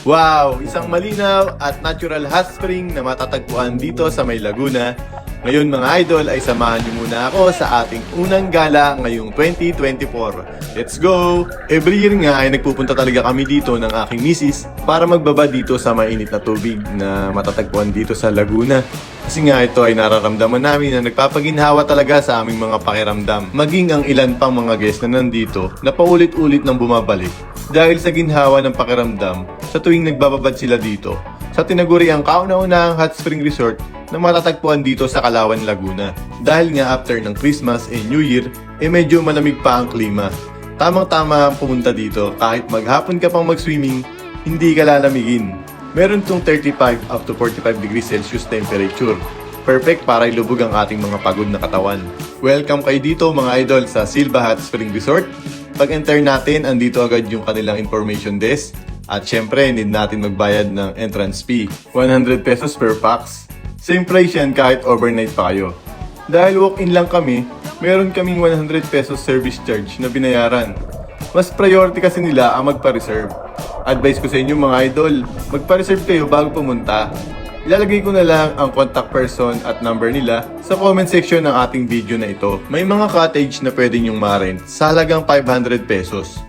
Wow! Isang malinaw at natural hot spring na matatagpuan dito sa May Laguna. Ngayon mga idol ay samahan niyo muna ako sa ating unang gala ngayong 2024. Let's go! Every year nga ay nagpupunta talaga kami dito ng aking misis para magbaba dito sa mainit na tubig na matatagpuan dito sa Laguna. Kasi nga ito ay nararamdaman namin na nagpapaginhawa talaga sa aming mga pakiramdam. Maging ang ilan pang mga guests na nandito na paulit-ulit nang bumabalik dahil sa ginhawa ng pakiramdam sa tuwing nagbababad sila dito sa tinaguri ang kauna-unahang hot spring resort na matatagpuan dito sa Kalawan, Laguna. Dahil nga after ng Christmas and New Year, eh medyo malamig pa ang klima. Tamang-tama ang pumunta dito kahit maghapon ka pang mag-swimming, hindi ka lalamigin. Meron tong 35 up to 45 degrees Celsius temperature. Perfect para ilubog ang ating mga pagod na katawan. Welcome kayo dito mga idol sa Silva Hot Spring Resort. Pag-enter natin, andito agad yung kanilang information desk. At syempre, need natin magbayad ng entrance fee. 100 pesos per pax. Same price yan kahit overnight pa kayo. Dahil walk-in lang kami, meron kaming 100 pesos service charge na binayaran. Mas priority kasi nila ang magpa-reserve. Advice ko sa inyo mga idol, magpa-reserve kayo bago pumunta. Ilalagay ko na lang ang contact person at number nila sa comment section ng ating video na ito. May mga cottage na pwede nyong ma-rent sa halagang 500 pesos.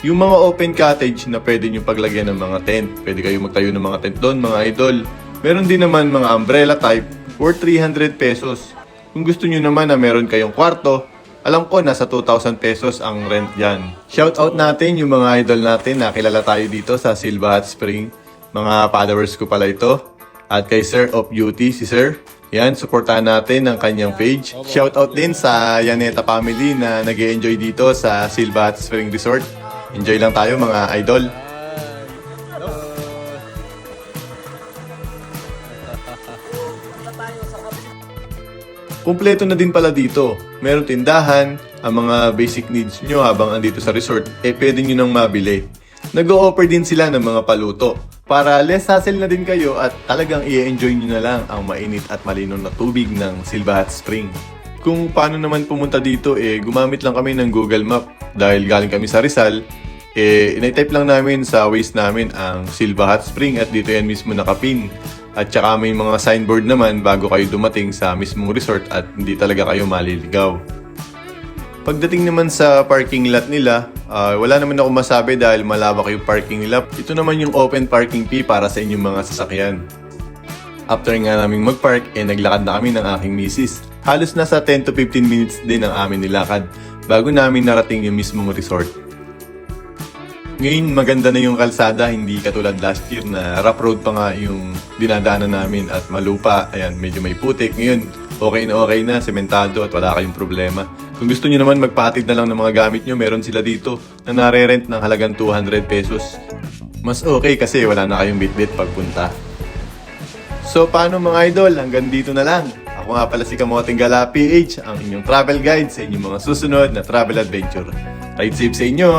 Yung mga open cottage na pwede nyo paglagyan ng mga tent. Pwede kayo magtayo ng mga tent doon, mga idol. Meron din naman mga umbrella type for 300 pesos. Kung gusto nyo naman na meron kayong kwarto, alam ko nasa 2,000 pesos ang rent dyan. Shoutout natin yung mga idol natin na kilala tayo dito sa Silva Hot Spring. Mga followers ko pala ito. At kay Sir of Beauty, si Sir. Yan, supportahan natin ang kanyang page. Shoutout din sa Yaneta family na nag enjoy dito sa Silva Hot Spring Resort. Enjoy lang tayo mga idol. Kumpleto na din pala dito. Meron tindahan, ang mga basic needs nyo habang andito sa resort, eh pwede nyo nang mabili. Nag-o-offer din sila ng mga paluto para less hassle na din kayo at talagang i-enjoy nyo na lang ang mainit at malinaw na tubig ng Silva Hot Spring. Kung paano naman pumunta dito, eh gumamit lang kami ng Google Map dahil galing kami sa Rizal, eh inay-type lang namin sa Waze namin ang Silva Hot Spring at dito yan mismo nakapin. At saka may mga signboard naman bago kayo dumating sa mismong resort at hindi talaga kayo maliligaw. Pagdating naman sa parking lot nila, ah, wala naman ako masabi dahil malawak yung parking nila. Ito naman yung open parking fee para sa inyong mga sasakyan. After nga namin mag-park, eh naglakad na kami ng aking misis. Halos nasa 10 to 15 minutes din ang amin nilakad bago namin narating yung mismong resort. Ngayon maganda na yung kalsada, hindi katulad last year na rough road pa nga yung dinadaanan namin at malupa. Ayan, medyo may putik. Ngayon, okay na okay na, sementado at wala kayong problema. Kung gusto nyo naman magpatid na lang ng mga gamit nyo, meron sila dito na nare-rent ng halagang 200 pesos. Mas okay kasi wala na kayong bitbit pagpunta. So paano mga idol, hanggang dito na lang. Ako nga pala si Kamoting Gala PH, ang inyong travel guide sa inyong mga susunod na travel adventure. Ride safe sa inyo!